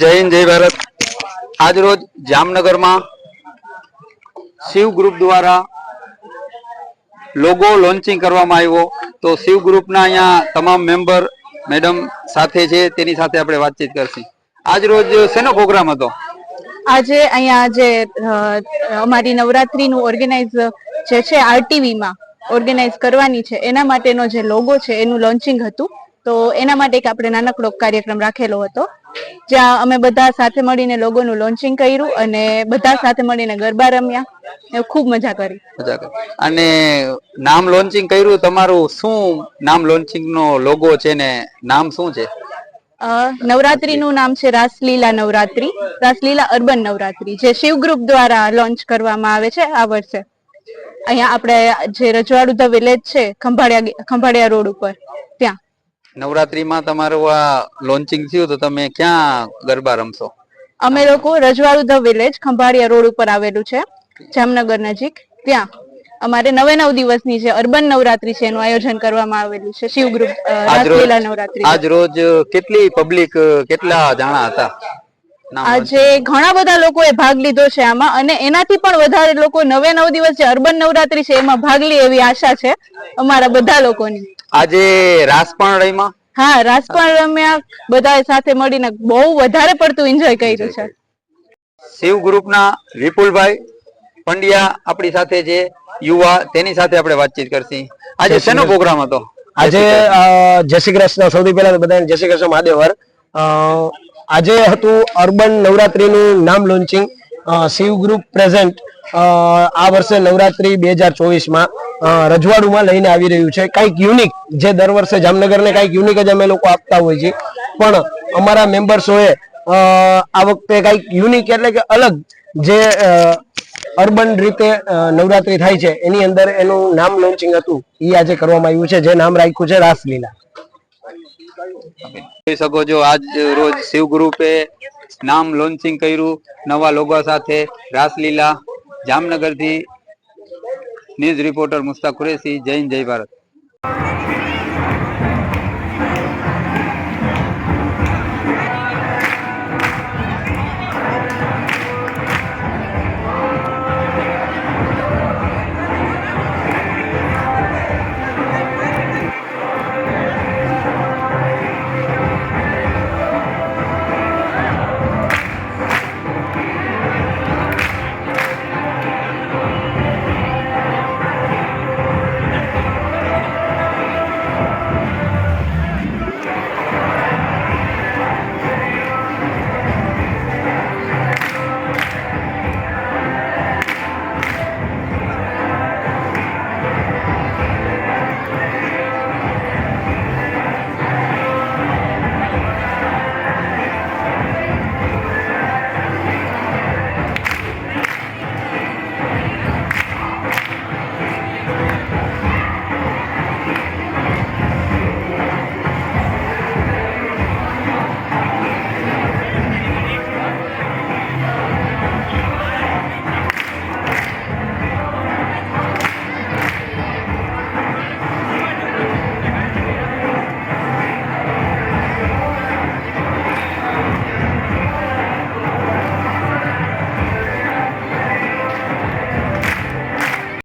જય હિન્દ, જય ભારત. આજ રોજ જામનગરમાં શિવ ગ્રુપ દ્વારા લોગો લોન્ચિંગ કરવામાં આવ્યો. તો શિવ ગ્રુપના અહીંયા તમામ મેમ્બર મેડમ સાથે છે, તેની સાથે આપણે વાતચીત કરશી. આજ રોજ શેનો પ્રોગ્રામ હતો? આજે અહીંયા જે અમારી નવરાત્રીનું ઓર્ગેનાઇઝ જે છે આરટીવી માં ઓર્ગેનાઇઝ કરવાની છે, એના માટેનો જે લોગો છે, એનું લોન્ચિંગ હતું. તો એના માટે એક આપણે નાનકડો કાર્યક્રમ રાખેલો હતો. જ્યાં અમે બધા સાથે મળીને લોગોનું લોન્ચિંગ કર્યું અને બધા સાથે મળીને ગરબા રમ્યા. ને ખૂબ મજા કરી. મજા કરી. અને નામ લોન્ચિંગ કર્યું તમારું શું નામ લોન્ચિંગ નો લોગો છે ને નામ શું છે? નવરાત્રીનું નામ છે રાસલીલા નવરાત્રી. રાસલીલા અર્બન નવરાત્રી જે શિવ ગ્રુપ દ્વારા લોન્ચ કરવામાં આવે છે આ વર્ષે. અહીંયા આપણે જે રજવાડું ધ વિલેજ છે ખંભાળિયા ખંભાળિયા રોડ ઉપર ત્યાં. નવરાત્રીમાં તમારું આ લોન્ચિંગ થયું તો તમે ક્યાં ગરબા રમશો? અમે લોકો Rajwadu the village Khambhalia road ઉપર આવેલું છે જામનગર નજીક. ત્યાં અમારે નવે નવ દિવસની જે અર્બન નવરાત્રી છે એનું આયોજન કરવામાં આવેલું છે શિવ ગ્રુપ રાજલીલા રોજ નવરાત્રી. આજ રોજ કેટલી પબ્લિક કેટલા જાણા હતા? આજે ઘણા બધા લોકોએ ભાગ લીધો છે આમાં અને એનાથી પણ વધારે લોકો નવે નવ દિવસ જે અર્બન નવરાત્રી છે એમાં ભાગ લે એવી આશા છે અમારા બધા લોકોની. આજે રાસ પણ રહીમાં હા રાસ પણ રમ્યા બધા સાથે મળીને બહુ વધારે પડતું એન્જોય કર્યું છે. શિવ ગ્રુપના વિપુલભાઈ પંડ્યા આપણી સાથે છે. યુવા તેની સાથે આપણે વાતચીત કરશી. આજે શેનો પ્રોગ્રામ હતો? આજે જય શ્રી કૃષ્ણ. સૌથી પહેલા તો બધાને જય શ્રી કૃષ્ણ મહાદેવર અ, આજે હતું અર્બન નવરાત્રીનું નામ લોન્ચિંગ. શિવ ગ્રુપ પ્રેઝન્ટ આ વર્ષે નવરાત્રી બે હજાર ચોવીસમાં રજવાડુમાં લઈને આવી રહ્યું છે. કંઈક યુનિક જે દર વર્ષે જામનગરને કંઈક યુનિક જ અમે લોકો આપતા હોય છે પણ અમારા મેમ્બર્સોએ આ વખતે કંઈક યુનિક એટલે કે અલગ જે અર્બન રીતે નવરાત્રી થાય છે, એની અંદર એનું નામ લોન્ચિંગ હતું એ આજે કરવામાં આવ્યું છે, જે નામ રાખ્યું છે રાસલીલા. જોઈ શકો છો, આજ રોજ શિવ ગ્રુપે નામ લોન્ચિંગ કર્યું, નવા લોગો સાથે રાસલીલા જામનગરથી ન્યૂઝ રિપોર્ટર મુસ્તા કુરેશી જય હિન્દ જય ભારત.